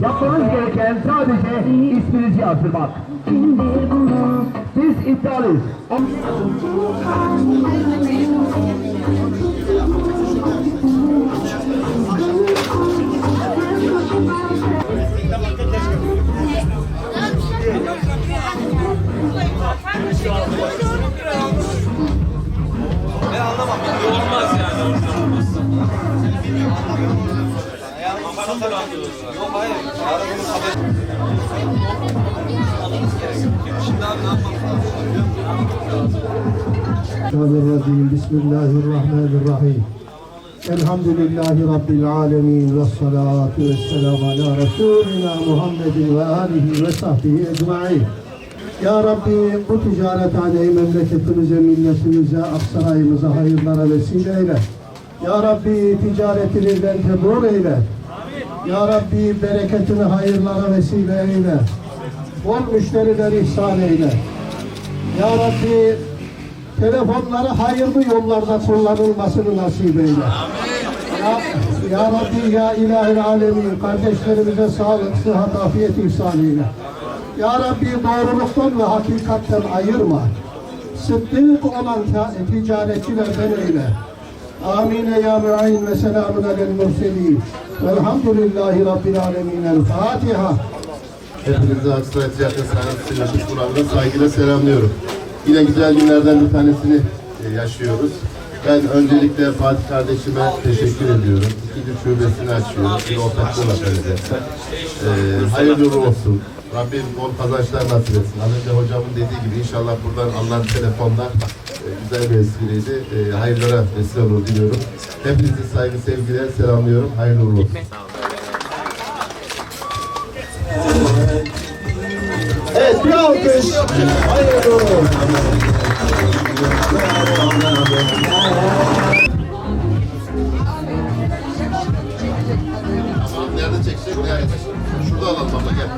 Yapmanız gereken sadece isminizi yazdırmak. Kimdir bunu? Biz iptaliz. Olmaz yani olmazsa. Yok hayır. Bismillahirrahmanirrahim. Elhamdülillahi Rabbil alemin. Ve salatu ve selamu ala Resulina Muhammedin ve alihi ve sahbihi ecma'in. Ya Rabbi bu ticarethaneyi memleketimize, milletimize, Aksaray'ımıza hayırlara vesile eyle. Ya Rabbi ticaretini ben tebrur eyle. Ya Rabbi bereketini hayırlara vesile eyle. Bol müşteriler ihsan eyle. Ya Rabbi telefonları hayırlı yollarda kullanılmasını nasip eyle. Ya, ya Rabbi ya ilahil alemin kardeşlerimize sağlık, sıhhat, afiyet ihsan eyle. Ya Rabbi doğruluktan ve hakikatten ayırma. Sıddık olan ticaretçilerden eyle. Ya mu'in ve selamun alel murselin. Velhamdülillahi Rabbil alemin. El Fatiha. Hepinizi Aksaray Ticaret Sanatçı Yapış Kur'an'da saygıyla selamlıyorum. Yine güzel günlerden bir tanesini e, yaşıyoruz. Ben öncelikle Fatih kardeşime teşekkür ediyorum. İkinci şubesini açıyoruz. Bir ortaklığın organizasyonu. Ee, hayırlı uğurlu olsun. Rabbim bol kazançlar nasip etsin. Az önce hocamın dediği gibi inşallah buradan alınan telefonlar e, güzel bir espriydi. E, hayırlara vesile olur diliyorum. Hepinizi saygı sevgiler selamlıyorum. Hayırlı uğurlu olsun. Evet bir alkış. Hayırlı uğurlu olsun. Nerede çekecek? Nerede? Şurada alalım abla gel.